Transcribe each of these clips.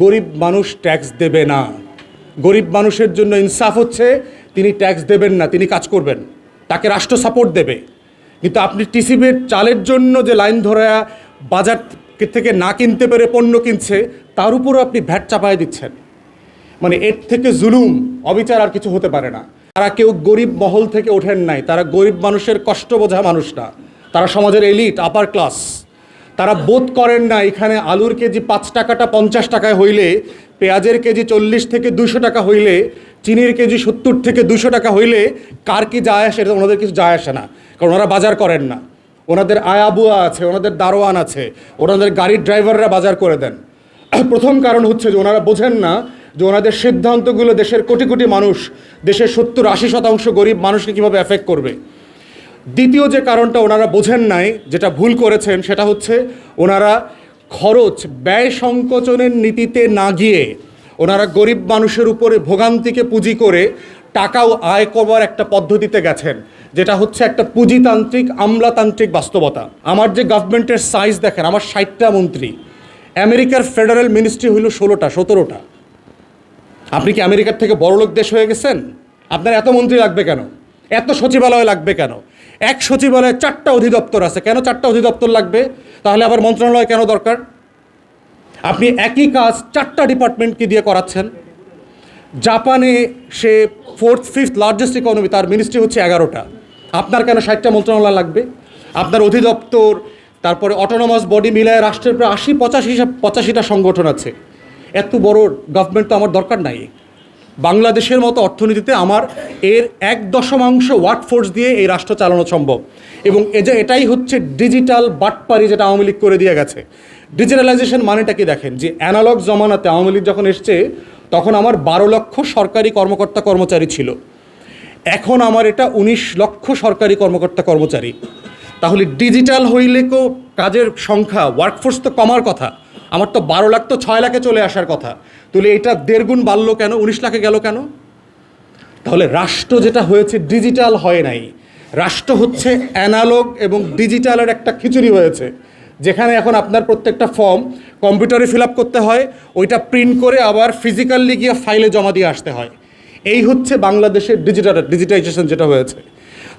গরিব মানুষ ট্যাক্স দেবে না। গরিব মানুষের জন্য ইনসাফ হচ্ছে, তিনি ট্যাক্স দেবেন না, তিনি কাজ করবেন। তাকে রাষ্ট্র সাপোর্ট দেবে। কিন্তু আপনি টিসিবির চালের জন্য যে লাইন ধরা বাজার থেকে না কিনতে পেরে পণ্য কিনছে, তার উপরও আপনি ভ্যাট চাপায় দিচ্ছেন। মানে এর থেকে জুলুম, অবিচার আর কিছু হতে পারে না। তারা কেউ গরিব মহল থেকে ওঠেন নাই, তারা গরিব মানুষের কষ্ট বোঝা মানুষ না। তারা সমাজের এলিট আপার ক্লাস তারা বোধ করেন না, এখানে আলুর কেজি পাঁচ টাকাটা পঞ্চাশ টাকায় হইলে, পেঁয়াজের কেজি চল্লিশ থেকে দুশো টাকা হইলে, চিনির কেজি সত্তর থেকে দুশো টাকা হইলে, কার কি যায় আসে এটা ওনাদের কিছু যায় আসে না, কারণ ওনারা বাজার করেন না। ওনাদের আয়াবুয়া আছে, ওনাদের দারোয়ান আছে, ওনাদের গাড়ির ড্রাইভাররা বাজার করে দেন। প্রথম কারণ হচ্ছে যে ওনারা বোঝেন না যে ওনাদের সিদ্ধান্তগুলো দেশের কোটি কোটি মানুষ, দেশের সত্তর আশি শতাংশ গরিব মানুষকে কীভাবে এফেক্ট করবে। দ্বিতীয় যে কারণটা ওনারা বোঝেন নাই, যেটা ভুল করেছেন, সেটা হচ্ছে ওনারা খরচ, ব্যয় সংকোচনের নীতিতে না গিয়ে ওনারা গরিব মানুষের উপরে ভোগান্তিকে পুঁজি করে টাকাও আয় করবার একটা পদ্ধতিতে গেছেন, যেটা হচ্ছে একটা পুঁজিতান্ত্রিক, আমলাতান্ত্রিক বাস্তবতা। আমার যে গভর্নমেন্টের সাইজ দেখেন, আমার ষাটটা মন্ত্রী, আমেরিকার ফেডারেল মিনিস্ট্রি হইল ষোলোটা, সতেরোটা। আপনি কি আমেরিকার থেকে বড়লোক দেশ হয়ে গেছেন? আপনার এত মন্ত্রী লাগবে কেন? এত সচিবালয় লাগবে কেন? এক সচিবালয়ে চারটা অধিদপ্তর আছে। কেন চারটা অধিদপ্তর লাগবে? তাহলে আবার মন্ত্রণালয় কেন দরকার? আপনি একই কাজ চারটা ডিপার্টমেন্টকে দিয়ে করাচ্ছেন। জাপানে সে ফোর্থ ফিফথ লার্জেস্ট ইকোনমি তার মিনিস্ট্রি হচ্ছে এগারোটা। আপনার কেন ষাটটা মন্ত্রণালয় লাগবে? আপনার অধিদপ্তর, তারপরে অটোনমাস বডি মিলায় রাষ্ট্রের প্রায় আশি, পঁচাশি, পঁচাশিটা সংগঠন আছে। এত বড় গভর্নমেন্ট তো আমার দরকার নাই। বাংলাদেশের মতো অর্থনীতিতে আমার এর এক দশমাংশ ওয়ার্ক ফোর্স দিয়ে এই রাষ্ট্র চালানো সম্ভব। এবং এ যে এটাই হচ্ছে ডিজিটাল বাটপারি যেটা আওয়ামী লীগ করে দিয়ে গেছে। ডিজিটালাইজেশন মানেটা কি দেখেন? যে অ্যানালগ জমানাতে আওয়ামী লীগ যখন এসছে, তখন আমার বারো লক্ষ সরকারি কর্মকর্তা কর্মচারী ছিল। এখন আমার এটা উনিশ লক্ষ সরকারি কর্মকর্তা কর্মচারী। তাহলে ডিজিটাল হইলে কো কাজের সংখ্যা ওয়ার্কফোর্স তো কমার কথা। আমার তো বারো লাখ তো ছয় লাখে চলে আসার কথা। তাহলে এটা দেড় গুণ বাড়লো কেন? উনিশ লাখে গেল কেন? তাহলে রাষ্ট্র যেটা হয়েছে ডিজিটাল হয় নাই। রাষ্ট্র হচ্ছে অ্যানালগ এবং ডিজিটালের একটা খিচুড়ি হয়েছে। যেখানে এখন আপনার প্রত্যেকটা ফর্ম কম্পিউটারে ফিল করতে হয়, ওইটা প্রিন্ট করে আবার ফিজিক্যালি গিয়ে ফাইলে জমা দিয়ে আসতে হয়। এই হচ্ছে বাংলাদেশের ডিজিটাল ডিজিটাইজেশন যেটা হয়েছে।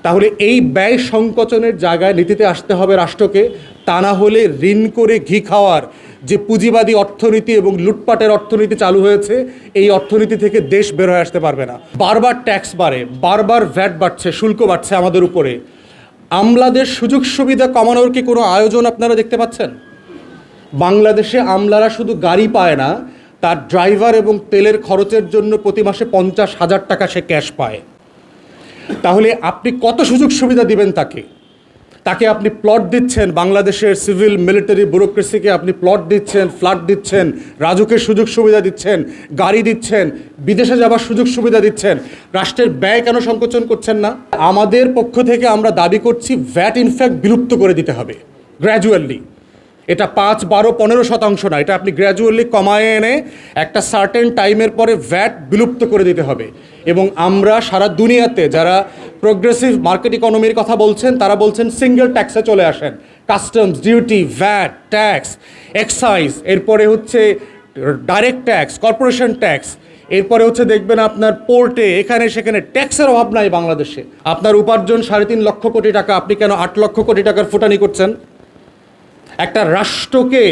তাহলে এই ব্যয় সংকোচনের জায়গায় নীতিতে আসতে হবে রাষ্ট্রকে, তা না হলে ঋণ করে ঘি খাওয়ার যে পুঁজিবাদী অর্থনীতি এবং লুটপাটের অর্থনীতি চালু হয়েছে, এই অর্থনীতি থেকে দেশ বের হয়ে আসতে পারবে না। বারবার ট্যাক্স বাড়ে, বারবার ভ্যাট বাড়ছে, শুল্ক বাড়ছে আমাদের উপরে। আমলাদের সুযোগ সুবিধা কমানোর কি কোনো আয়োজন আপনারা দেখতে পাচ্ছেন? বাংলাদেশে আমলারা শুধু গাড়ি পায় না, তার ড্রাইভার এবং তেলের খরচের জন্য প্রতি মাসে পঞ্চাশ হাজার টাকা সে ক্যাশ পায়। তাহলে আপনি কত সুযোগ সুবিধা দিবেন তাকে? তাকে আপনি প্লট দিচ্ছেন, বাংলাদেশের সিভিল মিলিটারি ব্যুরোক্রেসিকে আপনি প্লট দিচ্ছেন ফ্ল্যাট দিচ্ছেন রাজুকের সুযোগ সুবিধা দিচ্ছেন, গাড়ি দিচ্ছেন, বিদেশে যাবার সুযোগ সুবিধা দিচ্ছেন, রাষ্ট্রের ব্যয় কেন সংকোচন করছেন না? আমাদের পক্ষ থেকে আমরা দাবি করছি ভ্যাট ইনফ্যাক্ট বিলুপ্ত করে দিতে হবে গ্র্যাজুয়ালি এটা পাঁচ, বারো, পনেরো শতাংশ না, এটা আপনি গ্র্যাজুয়ালি কমায় এনে একটা সার্টেন টাইমের পরে ভ্যাট বিলুপ্ত করে দিতে হবে। এবং আমরা সারা দুনিয়াতে যারা প্রোগ্রেসিভ মার্কেট ইকোনমির কথা বলছেন, তারা বলছেন সিঙ্গেল ট্যাক্সে চলে আসেন। Customs duty VAT tax excise এরপরে হচ্ছে ডাইরেক্ট ট্যাক্স কর্পোরেশন ট্যাক্স এরপরে হচ্ছে দেখবেন আপনার পোর্টে এখানে, সেখানে ট্যাক্সের অভাব নাই বাংলাদেশে। আপনার উপার্জন সাড়ে তিন লক্ষ কোটি টাকা, আপনি কেন আট লক্ষ কোটি টাকার ফুটানি করছেন? একটা রাষ্ট্রকে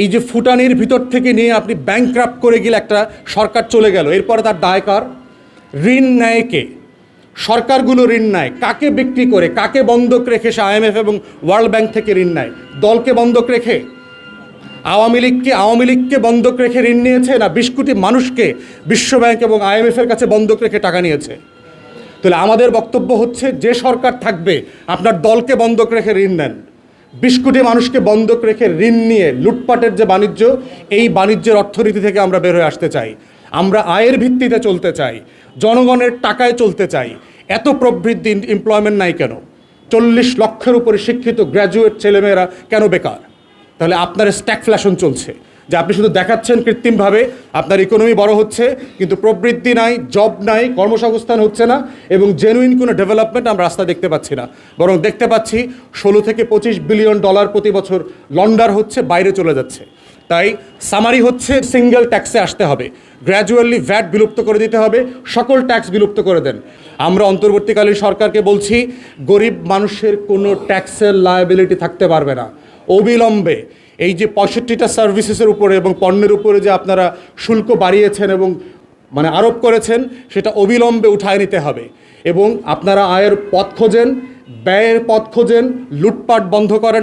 এই যে ফুটানির ভিতর থেকে নিয়ে আপনি ব্যাংক্রাফ্ট করে গেলে একটা সরকার চলে গেল। এরপরে তার দায়কার ঋণ নেয় কে? সরকারগুলো ঋণ নেয়। কাকে বিক্রি করে? কাকে বন্ধক রেখে সে আইএমএফ এবং ওয়ার্ল্ড ব্যাংক থেকে ঋণ নেয়? দলকে বন্ধক রেখে? আওয়ামী লীগকে আওয়ামী লীগকে বন্ধক রেখে ঋণ নিয়েছে না বিশ কোটি মানুষকে বিশ্বব্যাংক এবং আইএমএফের কাছে বন্ধক রেখে টাকা নিয়েছে? তাহলে আমাদের বক্তব্য হচ্ছে যে সরকার থাকবে, আপনার দলকে বন্ধক রেখে ঋণ নেন। বিশ কোটি মানুষকে বন্ধক রেখে ঋণ নিয়ে লুটপাটের যে বাণিজ্য, এই বাণিজ্যের অর্থনীতি থেকে আমরা বের হয়ে আসতে চাই। আমরা আয়ের ভিত্তিতে চলতে চাই, জনগণের টাকায় চলতে চাই। এত প্রবৃদ্ধি এমপ্লয়মেন্ট নাই কেন? চল্লিশ লক্ষের উপরে শিক্ষিত গ্র্যাজুয়েট ছেলেমেয়েরা কেন বেকার? তাহলে আপনার স্ট্যাকফ্ল্যাশন চলছে। যে আপনি শুধু দেখাচ্ছেন কৃত্রিমভাবে, আপনার ইকোনমি বড় হচ্ছে, কিন্তু প্রবৃদ্ধি নাই জব নাই, কর্মসংস্থান হচ্ছে না, এবং জেনুইন কোনো ডেভেলপমেন্ট আমরা রাস্তা দেখতে পাচ্ছি না। বরং দেখতে পাচ্ছি ষোলো থেকে পঁচিশ বিলিয়ন ডলার প্রতি বছর লন্ডার হচ্ছে, বাইরে চলে যাচ্ছে। তাই সামারি হচ্ছে সিঙ্গেল ট্যাক্সে আসতে হবে। গ্র্যাজুয়ালি ভ্যাট বিলুপ্ত করে দিতে হবে, সকল ট্যাক্স বিলুপ্ত করে দেন। আমরা অন্তর্বর্তীকালীন সরকারকে বলছি, গরিব মানুষের কোনো ট্যাক্সের লায়াবিলিটি থাকতে পারবে না। অবিলম্বে এই যে পঁয়ষট্টিটা সার্ভিসেসের উপরে এবং পণ্যের উপরে যে আপনারা শুল্ক বাড়িয়েছেন এবং মানে আরোপ করেছেন, সেটা অবিলম্বে উঠায় নিতে হবে। এবং আপনারা আয়ের পথ খোঁজেন, ব্যয়ের পথ খোঁজেন, লুটপাট বন্ধ করেন।